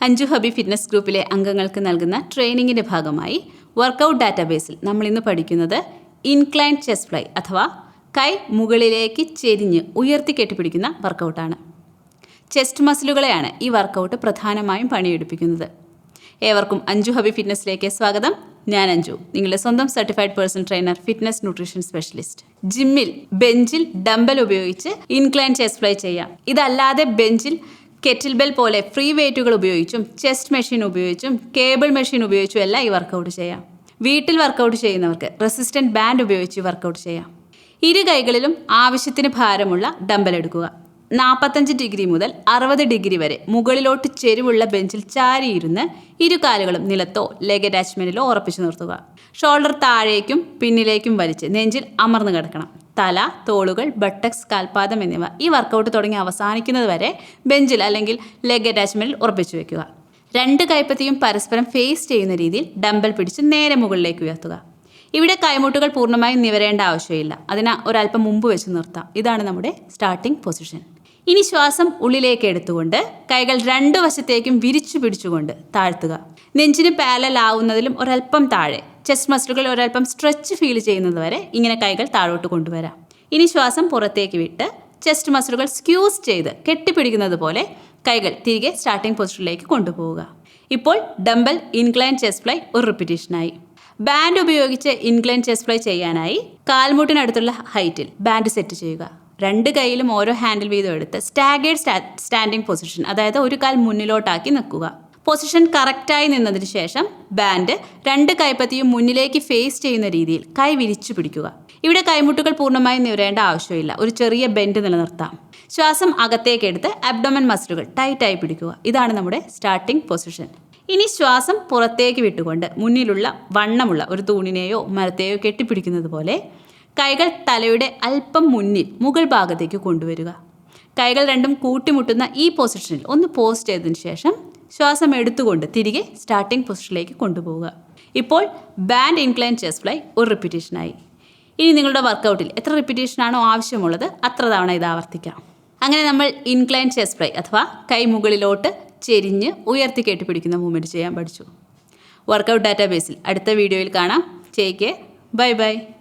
Anju Hampi fitness ഗ്രൂപ്പിലെ അംഗങ്ങൾക്ക് നൽകുന്ന ട്രെയിനിങ്ങിന്റെ ഭാഗമായി വർക്കൗട്ട് ഡാറ്റാബേസിൽ നമ്മൾ ഇന്ന് പഠിക്കുന്നത് ഇൻക്ലൈൻ ചെസ് ഫ്ലൈ അഥവാ കൈ മുകളിലേക്ക് ചെരിഞ്ഞ് ഉയർത്തി കെട്ടിപ്പിടിക്കുന്ന വർക്കൗട്ടാണ്. ചെസ്റ്റ് മസിലുകളെയാണ് ഈ വർക്കൗട്ട് പ്രധാനമായും പണിയെടുപ്പിക്കുന്നത്. ഏവർക്കും അഞ്ജു ഹബി ഫിറ്റ്നസ്സിലേക്ക് സ്വാഗതം. ഞാൻ അഞ്ജു നിങ്ങളുടെ സ്വന്തം certified person trainer fitness nutrition specialist. ജിമ്മിൽ ബെഞ്ചിൽ ഡംബൽ ഉപയോഗിച്ച് ഇൻക്ലൈൻ ചെസ്റ്റ് ഫ്ലൈ ചെയ്യാം. ഇതല്ലാതെ ബെഞ്ചിൽ കെറ്റിൽ ബെൽ പോലെ ഫ്രീ വെയ്റ്റുകൾ ഉപയോഗിച്ചും ചെസ്റ്റ് മെഷീൻ ഉപയോഗിച്ചും കേബിൾ മെഷീൻ ഉപയോഗിച്ചും എല്ലാം ഈ വർക്കൗട്ട് ചെയ്യാം. വീട്ടിൽ വർക്കൗട്ട് ചെയ്യുന്നവർക്ക് റെസിസ്റ്റന്റ് ബാൻഡ് ഉപയോഗിച്ച് വർക്കൗട്ട് ചെയ്യാം. ഇരു കൈകളിലും ആവശ്യത്തിന് ഭാരമുള്ള ഡമ്പൽ എടുക്കുക. നാൽപ്പത്തഞ്ച് ഡിഗ്രി മുതൽ അറുപത് ഡിഗ്രി വരെ മുകളിലോട്ട് ചെരിവുള്ള ബെഞ്ചിൽ ചാരിയിരുന്ന് ഇരു കാലുകളും നിലത്തോ ലെഗ് അറ്റാച്ച്മെന്റിലോ ഉറപ്പിച്ചു നിർത്തുക. ഷോൾഡർ താഴേക്കും പിന്നിലേക്കും വലിച്ച് നെഞ്ചിൽ അമർന്നു കിടക്കണം. തല തോളുകൾ ബട്ടക്സ് കാൽപാദം എന്നിവ ഈ വർക്കൗട്ട് തുടങ്ങി അവസാനിക്കുന്നത് വരെ ബെഞ്ചിൽ അല്ലെങ്കിൽ ലെഗ് അറ്റാച്ച്മെന്റിൽ ഉറപ്പിച്ചു വെക്കുക. രണ്ട് കൈപ്പത്തിയും പരസ്പരം ഫേസ് ചെയ്യുന്ന രീതിയിൽ ഡംബൽ പിടിച്ച് നേരെ മുകളിലേക്ക് ഉയർത്തുക. ഇവിടെ കൈമുട്ടുകൾ പൂർണമായും നിവരേണ്ട ആവശ്യമില്ല. അതിന് ഒരല്പം മുമ്പ് വെച്ച് നിർത്താം. ഇതാണ് നമ്മുടെ സ്റ്റാർട്ടിംഗ് പൊസിഷൻ ഇനി ശ്വാസം ഉള്ളിലേക്ക് എടുത്തുകൊണ്ട് കൈകൾ രണ്ടു വശത്തേക്കും വിരിച്ചു പിടിച്ചുകൊണ്ട് താഴ്ത്തുക. നെഞ്ചിന് പാലൽ ആവുന്നതിലും ഒരല്പം താഴെ ചെസ്റ്റ് മസിലുകൾ ഒരല്പം സ്ട്രെച്ച് ഫീൽ ചെയ്യുന്നത് വരെ ഇങ്ങനെ കൈകൾ താഴോട്ട് കൊണ്ടുവരാം. ഇനി ശ്വാസം പുറത്തേക്ക് വിട്ട് ചെസ്റ്റ് മസിലുകൾ സ്ക്യൂസ് ചെയ്ത് കെട്ടിപ്പിടിക്കുന്നത് പോലെ കൈകൾ തിരികെ സ്റ്റാർട്ടിംഗ് പൊസിഷനിലേക്ക് കൊണ്ടുപോവുക. ഇപ്പോൾ ഡംബൽ ഇൻക്ലൈൻ ചെസ്റ്റ് ഫ്ലൈ ഒരു റിപ്പിറ്റേഷനായി ബാൻഡ് ഉപയോഗിച്ച് ഇൻക്ലൈൻ ചെസ്റ്റ് ഫ്ലൈ ചെയ്യാനായി കാൽമുട്ടിനടുത്തുള്ള ഹൈറ്റിൽ ബാൻഡ് സെറ്റ് ചെയ്യുക. രണ്ട് കൈയിലും ഓരോ ഹാൻഡിൽ വീതം എടുത്ത് സ്റ്റാഗേഡ് സ്റ്റാൻഡിംഗ് പൊസിഷൻ അതായത് ഒരു കാൽ മുന്നിലോട്ടാക്കി നിൽക്കുക. പൊസിഷൻ കറക്റ്റായി നിന്നതിന് ശേഷം ബാൻഡ് രണ്ട് കൈപ്പത്തിയും മുന്നിലേക്ക് ഫേസ് ചെയ്യുന്ന രീതിയിൽ കൈ വിരിച്ചു പിടിക്കുക. ഇവിടെ കൈമുട്ടുകൾ പൂർണമായും നിവരേണ്ട ആവശ്യമില്ല. ഒരു ചെറിയ ബെൻഡ് നിലനിർത്താം. ശ്വാസം അകത്തേക്കെടുത്ത് അബ്ഡോമൻ മസിലുകൾ ടൈറ്റായി പിടിക്കുക. ഇതാണ് നമ്മുടെ സ്റ്റാർട്ടിംഗ് പൊസിഷൻ ഇനി ശ്വാസം പുറത്തേക്ക് വിട്ടുകൊണ്ട് മുന്നിലുള്ള വണ്ണമുള്ള ഒരു തൂണിനെയോ മരത്തെയോ കെട്ടിപ്പിടിക്കുന്നത് പോലെ കൈകൾ തലയുടെ അല്പം മുന്നിൽ മുകൾ ഭാഗത്തേക്ക് കൊണ്ടുവരിക. കൈകൾ രണ്ടും കൂട്ടിമുട്ടുന്ന ഈ പൊസിഷനിൽ ഒന്ന് പോസ്റ്റ് ചെയ്തതിന് ശേഷം ശ്വാസം എടുത്തുകൊണ്ട് തിരികെ സ്റ്റാർട്ടിംഗ് പൊസിഷനിലേക്ക് കൊണ്ടുപോവുക. ഇപ്പോൾ ബാൻഡ് ഇൻക്ലൈൻ ചെസ് ഫ്ലൈ ഒരു റിപ്പീറ്റേഷനായി ഇനി നിങ്ങളുടെ വർക്കൗട്ടിൽ എത്ര റിപ്പീറ്റേഷനാണോ ആവശ്യമുള്ളത് അത്ര തവണ ഇത് ആവർത്തിക്കാം. അങ്ങനെ നമ്മൾ ഇൻക്ലൈൻ ചെസ് ഫ്ലൈ അഥവാ കൈ മുകളിലോട്ട് ചെരിഞ്ഞ് ഉയർത്തി കെട്ടിപ്പിടിക്കുന്ന മൂവ്മെന്റ് ചെയ്യാൻ പഠിച്ചു. വർക്കൗട്ട് ഡാറ്റാബേസിൽ അടുത്ത വീഡിയോയിൽ കാണാം. ചേക്ക് ബൈ ബൈ